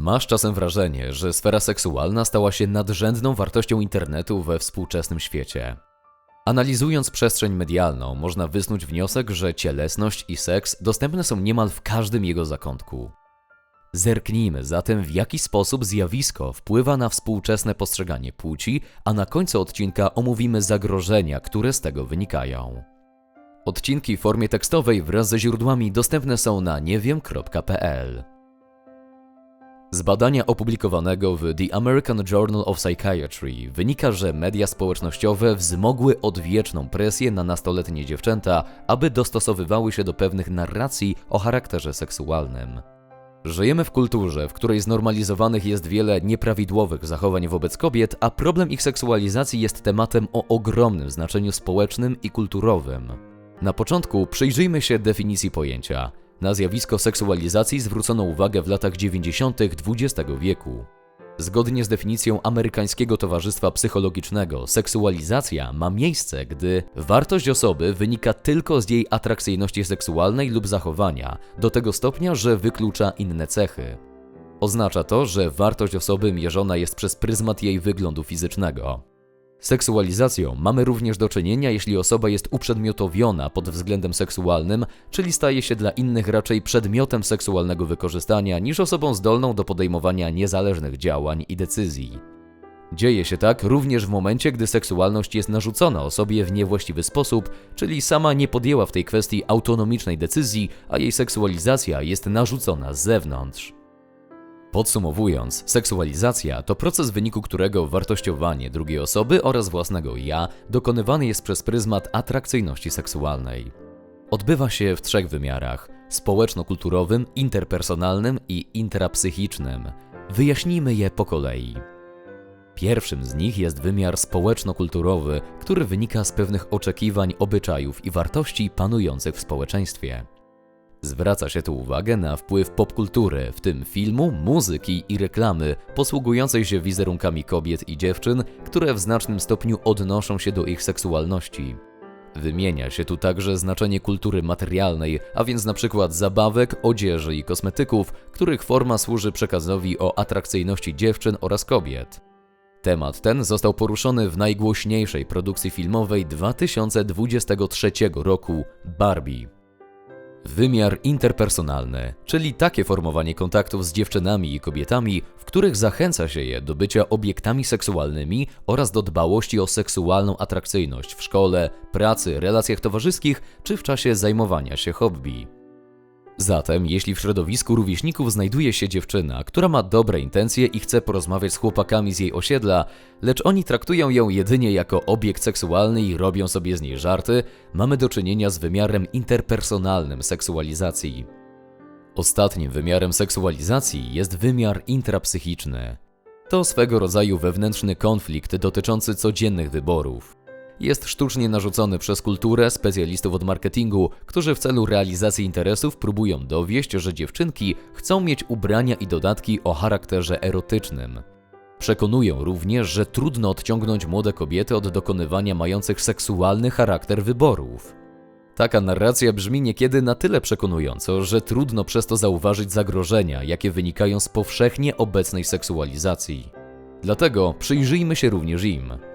Masz czasem wrażenie, że sfera seksualna stała się nadrzędną wartością internetu we współczesnym świecie. Analizując przestrzeń medialną, można wysnuć wniosek, że cielesność i seks dostępne są niemal w każdym jego zakątku. Zerknijmy zatem, w jaki sposób zjawisko wpływa na współczesne postrzeganie płci, a na końcu odcinka omówimy zagrożenia, które z tego wynikają. Odcinki w formie tekstowej wraz ze źródłami dostępne są na niewiem.pl. Z badania opublikowanego w The American Journal of Psychiatry wynika, że media społecznościowe wzmogły odwieczną presję na nastoletnie dziewczęta, aby dostosowywały się do pewnych narracji o charakterze seksualnym. Żyjemy w kulturze, w której znormalizowanych jest wiele nieprawidłowych zachowań wobec kobiet, a problem ich seksualizacji jest tematem o ogromnym znaczeniu społecznym i kulturowym. Na początku przyjrzyjmy się definicji pojęcia. Na zjawisko seksualizacji zwrócono uwagę w latach 90. XX wieku. Zgodnie z definicją Amerykańskiego Towarzystwa Psychologicznego, seksualizacja ma miejsce, gdy wartość osoby wynika tylko z jej atrakcyjności seksualnej lub zachowania, do tego stopnia, że wyklucza inne cechy. Oznacza to, że wartość osoby mierzona jest przez pryzmat jej wyglądu fizycznego. Seksualizacją mamy również do czynienia, jeśli osoba jest uprzedmiotowiona pod względem seksualnym, czyli staje się dla innych raczej przedmiotem seksualnego wykorzystania niż osobą zdolną do podejmowania niezależnych działań i decyzji. Dzieje się tak również w momencie, gdy seksualność jest narzucona osobie w niewłaściwy sposób, czyli sama nie podjęła w tej kwestii autonomicznej decyzji, a jej seksualizacja jest narzucona z zewnątrz. Podsumowując, seksualizacja to proces w wyniku którego wartościowanie drugiej osoby oraz własnego ja dokonywany jest przez pryzmat atrakcyjności seksualnej. Odbywa się w trzech wymiarach: społeczno-kulturowym, interpersonalnym i intrapsychicznym. Wyjaśnijmy je po kolei. Pierwszym z nich jest wymiar społeczno-kulturowy, który wynika z pewnych oczekiwań, obyczajów i wartości panujących w społeczeństwie. Zwraca się tu uwagę na wpływ popkultury, w tym filmu, muzyki i reklamy, posługującej się wizerunkami kobiet i dziewczyn, które w znacznym stopniu odnoszą się do ich seksualności. Wymienia się tu także znaczenie kultury materialnej, a więc na przykład zabawek, odzieży i kosmetyków, których forma służy przekazowi o atrakcyjności dziewczyn oraz kobiet. Temat ten został poruszony w najgłośniejszej produkcji filmowej 2023 roku Barbie. Wymiar interpersonalny, czyli takie formowanie kontaktów z dziewczynami i kobietami, w których zachęca się je do bycia obiektami seksualnymi oraz do dbałości o seksualną atrakcyjność w szkole, pracy, relacjach towarzyskich czy w czasie zajmowania się hobby. Zatem, jeśli w środowisku rówieśników znajduje się dziewczyna, która ma dobre intencje i chce porozmawiać z chłopakami z jej osiedla, lecz oni traktują ją jedynie jako obiekt seksualny i robią sobie z niej żarty, mamy do czynienia z wymiarem interpersonalnym seksualizacji. Ostatnim wymiarem seksualizacji jest wymiar intrapsychiczny. To swego rodzaju wewnętrzny konflikt dotyczący codziennych wyborów jest sztucznie narzucony przez kulturę specjalistów od marketingu, którzy w celu realizacji interesów próbują dowieść, że dziewczynki chcą mieć ubrania i dodatki o charakterze erotycznym. Przekonują również, że trudno odciągnąć młode kobiety od dokonywania mających seksualny charakter wyborów. Taka narracja brzmi niekiedy na tyle przekonująco, że trudno przez to zauważyć zagrożenia, jakie wynikają z powszechnie obecnej seksualizacji. Dlatego przyjrzyjmy się również im.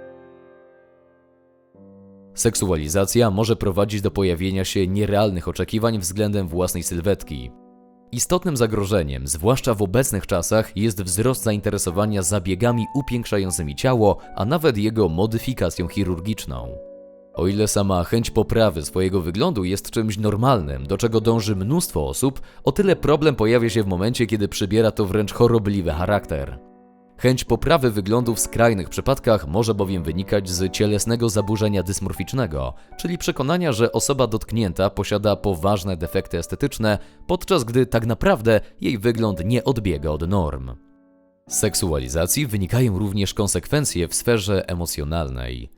Seksualizacja może prowadzić do pojawienia się nierealnych oczekiwań względem własnej sylwetki. Istotnym zagrożeniem, zwłaszcza w obecnych czasach, jest wzrost zainteresowania zabiegami upiększającymi ciało, a nawet jego modyfikacją chirurgiczną. O ile sama chęć poprawy swojego wyglądu jest czymś normalnym, do czego dąży mnóstwo osób, o tyle problem pojawia się w momencie, kiedy przybiera to wręcz chorobliwy charakter. Chęć poprawy wyglądu w skrajnych przypadkach może bowiem wynikać z cielesnego zaburzenia dysmorficznego, czyli przekonania, że osoba dotknięta posiada poważne defekty estetyczne, podczas gdy tak naprawdę jej wygląd nie odbiega od norm. Z seksualizacji wynikają również konsekwencje w sferze emocjonalnej.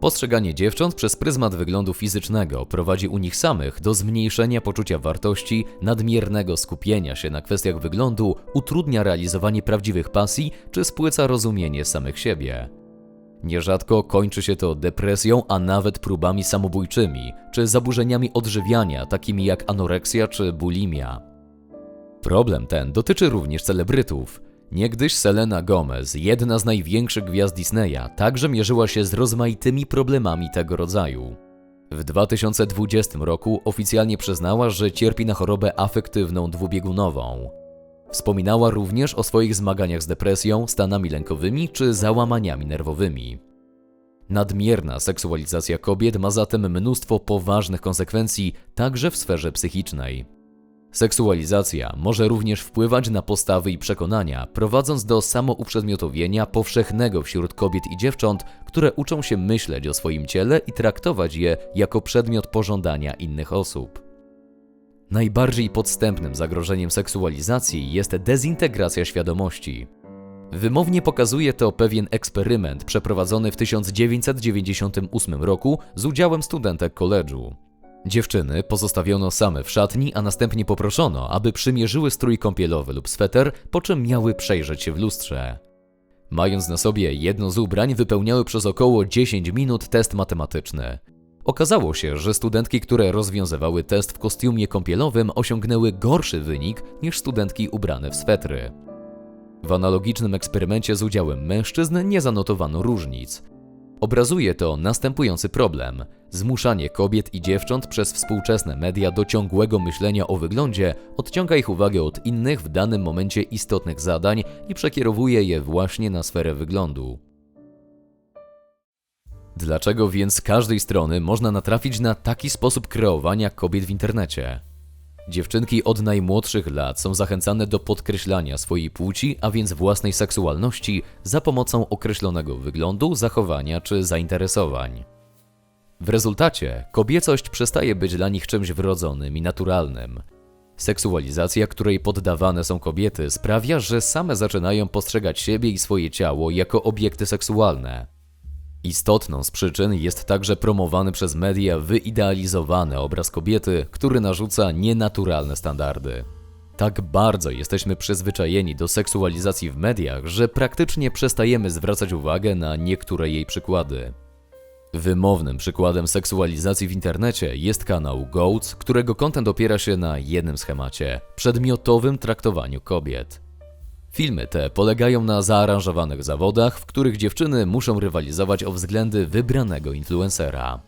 Postrzeganie dziewcząt przez pryzmat wyglądu fizycznego prowadzi u nich samych do zmniejszenia poczucia wartości, nadmiernego skupienia się na kwestiach wyglądu, utrudnia realizowanie prawdziwych pasji czy spłyca rozumienie samych siebie. Nierzadko kończy się to depresją, a nawet próbami samobójczymi, czy zaburzeniami odżywiania, takimi jak anoreksja czy bulimia. Problem ten dotyczy również celebrytów. Niegdyś Selena Gomez, jedna z największych gwiazd Disneya, także mierzyła się z rozmaitymi problemami tego rodzaju. W 2020 roku oficjalnie przyznała, że cierpi na chorobę afektywną dwubiegunową. Wspominała również o swoich zmaganiach z depresją, stanami lękowymi czy załamaniami nerwowymi. Nadmierna seksualizacja kobiet ma zatem mnóstwo poważnych konsekwencji, także w sferze psychicznej. Seksualizacja może również wpływać na postawy i przekonania, prowadząc do samouprzedmiotowienia powszechnego wśród kobiet i dziewcząt, które uczą się myśleć o swoim ciele i traktować je jako przedmiot pożądania innych osób. Najbardziej podstępnym zagrożeniem seksualizacji jest dezintegracja świadomości. Wymownie pokazuje to pewien eksperyment przeprowadzony w 1998 roku z udziałem studentek koledżu. Dziewczyny pozostawiono same w szatni, a następnie poproszono, aby przymierzyły strój kąpielowy lub sweter, po czym miały przejrzeć się w lustrze. Mając na sobie jedno z ubrań, wypełniały przez około 10 minut test matematyczny. Okazało się, że studentki, które rozwiązywały test w kostiumie kąpielowym, osiągnęły gorszy wynik niż studentki ubrane w swetry. W analogicznym eksperymencie z udziałem mężczyzn nie zanotowano różnic. Obrazuje to następujący problem: zmuszanie kobiet i dziewcząt przez współczesne media do ciągłego myślenia o wyglądzie odciąga ich uwagę od innych w danym momencie istotnych zadań i przekierowuje je właśnie na sferę wyglądu. Dlaczego więc z każdej strony można natrafić na taki sposób kreowania kobiet w internecie? Dziewczynki od najmłodszych lat są zachęcane do podkreślania swojej płci, a więc własnej seksualności, za pomocą określonego wyglądu, zachowania czy zainteresowań. W rezultacie kobiecość przestaje być dla nich czymś wrodzonym i naturalnym. Seksualizacja, której poddawane są kobiety, sprawia, że same zaczynają postrzegać siebie i swoje ciało jako obiekty seksualne. Istotną z przyczyn jest także promowany przez media wyidealizowany obraz kobiety, który narzuca nienaturalne standardy. Tak bardzo jesteśmy przyzwyczajeni do seksualizacji w mediach, że praktycznie przestajemy zwracać uwagę na niektóre jej przykłady. Wymownym przykładem seksualizacji w internecie jest kanał Goats, którego kontent opiera się na jednym schemacie przedmiotowym traktowaniu kobiet. Filmy te polegają na zaaranżowanych zawodach, w których dziewczyny muszą rywalizować o względy wybranego influencera.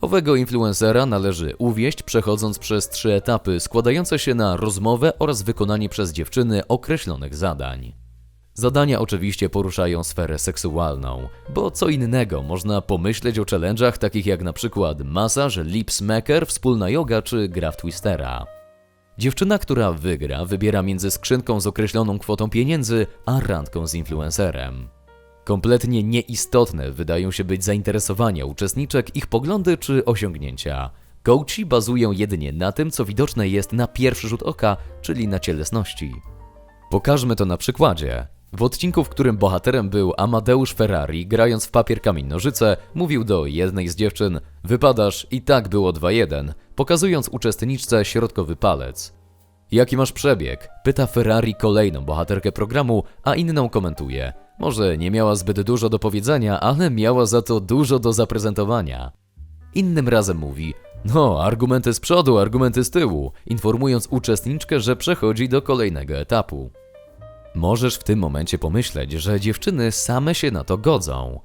Owego influencera należy uwieść przechodząc przez trzy etapy składające się na rozmowę oraz wykonanie przez dziewczyny określonych zadań. Zadania oczywiście poruszają sferę seksualną, bo co innego można pomyśleć o challenge'ach takich jak na przykład masaż, lip smacker, wspólna yoga czy gra w twistera. Dziewczyna, która wygra, wybiera między skrzynką z określoną kwotą pieniędzy, a randką z influencerem. Kompletnie nieistotne wydają się być zainteresowania uczestniczek, ich poglądy czy osiągnięcia. Coachi bazują jedynie na tym, co widoczne jest na pierwszy rzut oka, czyli na cielesności. Pokażmy to na przykładzie. W odcinku, w którym bohaterem był Amadeusz Ferrari, grając w papier kamień nożyce, mówił do jednej z dziewczyn: Wypadasz i tak było 2-1, pokazując uczestniczce środkowy palec. Jaki masz przebieg? Pyta Ferrari kolejną bohaterkę programu, a inną komentuje. Może nie miała zbyt dużo do powiedzenia, ale miała za to dużo do zaprezentowania. Innym razem mówi: No, argumenty z przodu, argumenty z tyłu, informując uczestniczkę, że przechodzi do kolejnego etapu. Możesz w tym momencie pomyśleć, że dziewczyny same się na to godzą.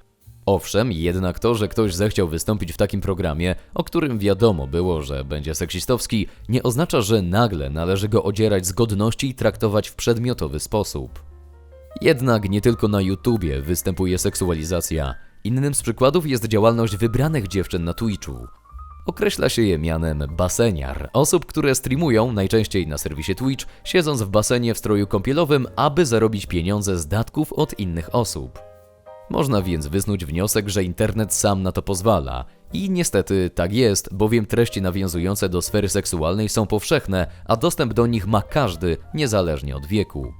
Owszem, jednak to, że ktoś zechciał wystąpić w takim programie, o którym wiadomo było, że będzie seksistowski, nie oznacza, że nagle należy go odzierać z godności i traktować w przedmiotowy sposób. Jednak nie tylko na YouTubie występuje seksualizacja. Innym z przykładów jest działalność wybranych dziewczyn na Twitchu. Określa się je mianem baseniar, osób, które streamują, najczęściej na serwisie Twitch, siedząc w basenie w stroju kąpielowym, aby zarobić pieniądze z datków od innych osób. Można więc wysnuć wniosek, że internet sam na to pozwala. I niestety tak jest, bowiem treści nawiązujące do sfery seksualnej są powszechne, a dostęp do nich ma każdy, niezależnie od wieku.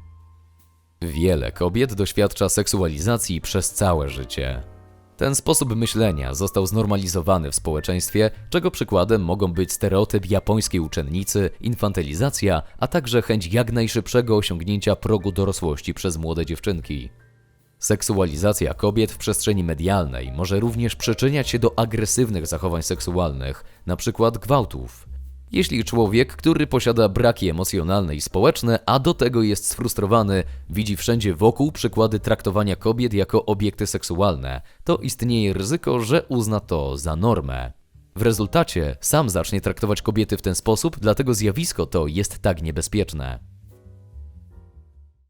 Wiele kobiet doświadcza seksualizacji przez całe życie. Ten sposób myślenia został znormalizowany w społeczeństwie, czego przykładem mogą być stereotyp japońskiej uczennicy, infantylizacja, a także chęć jak najszybszego osiągnięcia progu dorosłości przez młode dziewczynki. Seksualizacja kobiet w przestrzeni medialnej może również przyczyniać się do agresywnych zachowań seksualnych, np. gwałtów. Jeśli człowiek, który posiada braki emocjonalne i społeczne, a do tego jest sfrustrowany, widzi wszędzie wokół przykłady traktowania kobiet jako obiekty seksualne, to istnieje ryzyko, że uzna to za normę. W rezultacie sam zacznie traktować kobiety w ten sposób, dlatego zjawisko to jest tak niebezpieczne.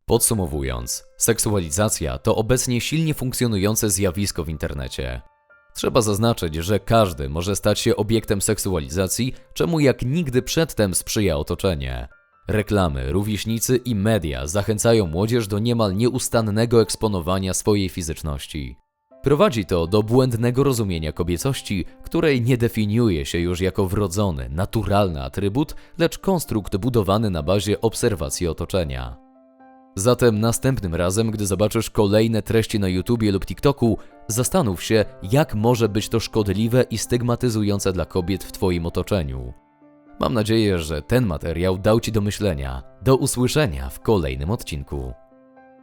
Podsumowując, seksualizacja to obecnie silnie funkcjonujące zjawisko w internecie. Trzeba zaznaczyć, że każdy może stać się obiektem seksualizacji, czemu jak nigdy przedtem sprzyja otoczenie. Reklamy, rówieśnicy i media zachęcają młodzież do niemal nieustannego eksponowania swojej fizyczności. Prowadzi to do błędnego rozumienia kobiecości, której nie definiuje się już jako wrodzony, naturalny atrybut, lecz konstrukt budowany na bazie obserwacji otoczenia. Zatem następnym razem, gdy zobaczysz kolejne treści na YouTubie lub TikToku, zastanów się, jak może być to szkodliwe i stygmatyzujące dla kobiet w Twoim otoczeniu. Mam nadzieję, że ten materiał dał Ci do myślenia. Do usłyszenia w kolejnym odcinku.